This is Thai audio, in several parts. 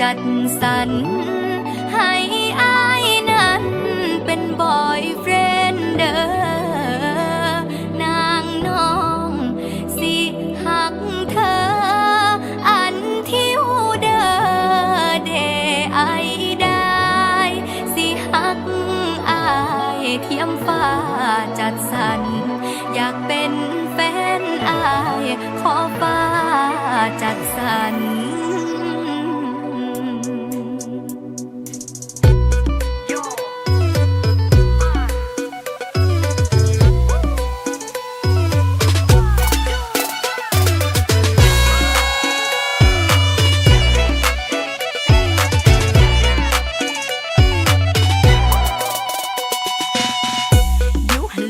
จัดสรรให้อายนั้นเป็นบอยเฟรนเด้อนางน้องสิหักเธอ อันที่วเดอเดไอได้ สิหักอายเทียมฟ้าจัดสรรอยากเป็นแฟนอาย ขอฟ้าจัดสรร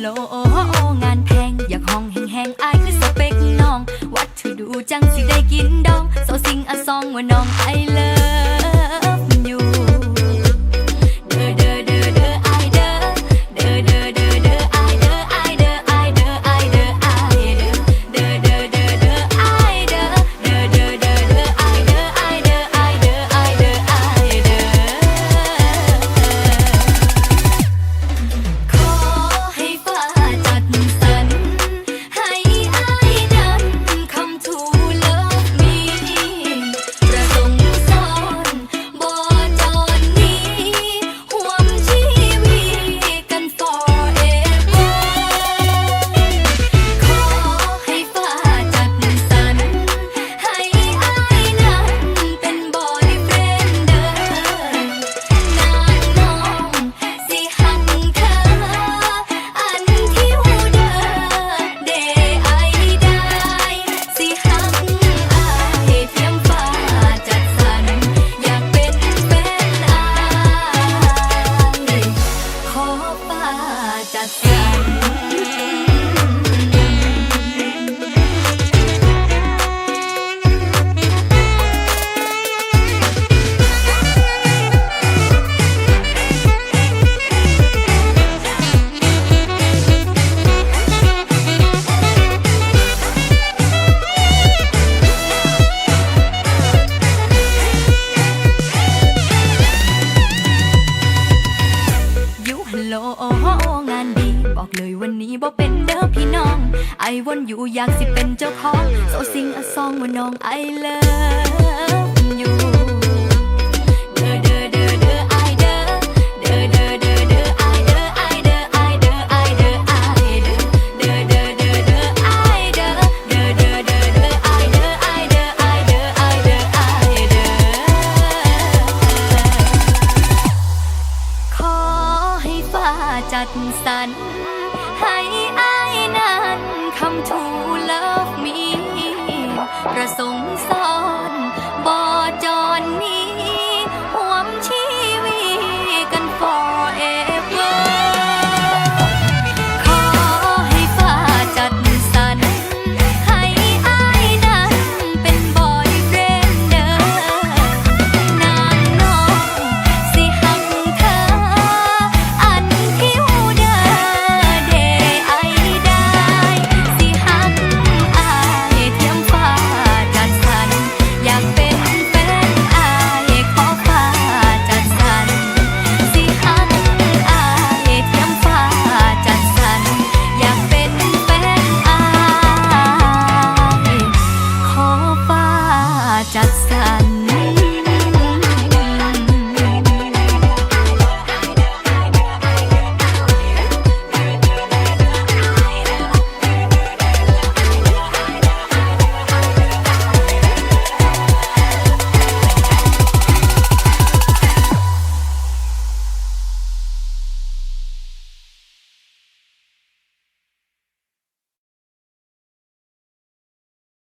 โลงานแพงอยากห้องแห้งๆอายคือสเปกน้อง วัดถือดูจังสิได้กินดองโซซิงอะซองว่าน้องไอเลิ ยูฮัลโหลงานดี บอกเลยวันนี้บ่เป็นเด้อพี่น้อง ไอวนอยู่อยากสิเป็นเจ้าของโซซิงอะซองว่าน้องไอเลิฟ จัดสรรให้อายนั้นคำทูเลิฟมี ประสงค์สอน